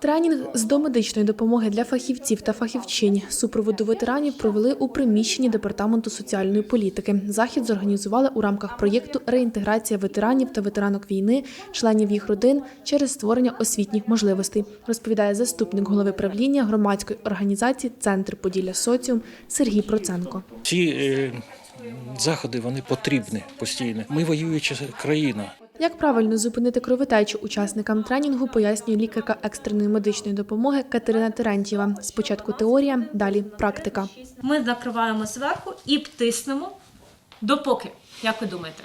Тренінг з домедичної допомоги для фахівців та фахівчинь супроводу ветеранів провели у приміщенні департаменту соціальної політики. Захід зорганізували у рамках проєкту Реінтеграція ветеранів та ветеранок війни, членів їх родин через створення освітніх можливостей, розповідає заступник голови правління громадської організації Центр Поділля Соціум Сергій Проценко. Ці е, заходи вони потрібні постійно. Ми воююча країна. Як правильно зупинити кровотечу учасникам тренінгу, пояснює лікарка екстреної медичної допомоги Катерина Терентьєва. Спочатку теорія, далі практика. Ми накриваємо зверху і тиснемо допоки. Як ви думаєте?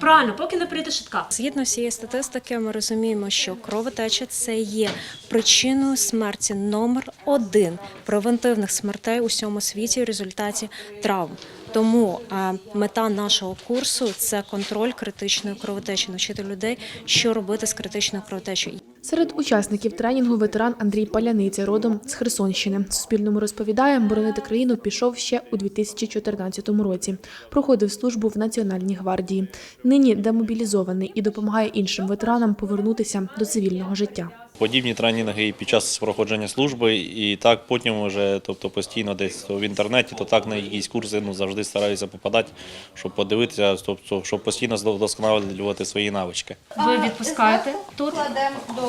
Правильно, поки не прийде швидка. Згідно всієї статистики, ми розуміємо, що кровотеча це є причиною смерті номер один превентивних смертей у всьому світі в результаті травм. Тому е, мета нашого курсу це контроль критичної кровотечі, навчити людей, що робити з критичною кровотечею. Серед учасників тренінгу ветеран Андрій Паляниця, родом з Херсонщини. Суспільному розповідає, боронити країну пішов ще у 2014 році. Проходив службу в Національній гвардії. Нині демобілізований і допомагає іншим ветеранам повернутися до цивільного життя. Подібні тренінги під час проходження служби, і так потім вже, тобто постійно десь то в інтернеті, то так на якісь курси ну, завжди стараюся попадати, щоб подивитися, тобто, щоб постійно вдосконалювати свої навички. Ви відпускаєте тут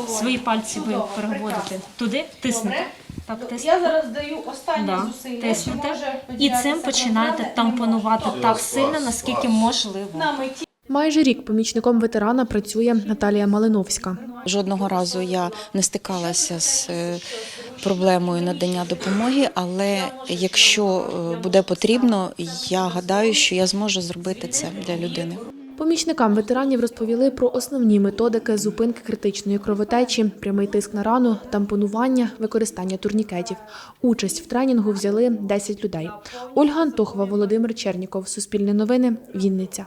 свої пальці ви переводите туди, тиснете. Так, тиснете. Я зараз даю останні Да, зусилля. тиснете. може І цим починаєте тампонувати так сильно, наскільки можливо. Майже рік помічником ветерана працює Наталія Малиновська. Жодного разу я не стикалася з е, проблемою надання допомоги, але якщо е, буде потрібно, я гадаю, що я зможу зробити це для людини. Помічникам ветеранів розповіли про основні методики зупинки критичної кровотечі, прямий тиск на рану, тампонування, використання турнікетів. Участь в тренінгу взяли 10 людей. Ольга Антохова, Володимир Черніков. Суспільне новини. Вінниця.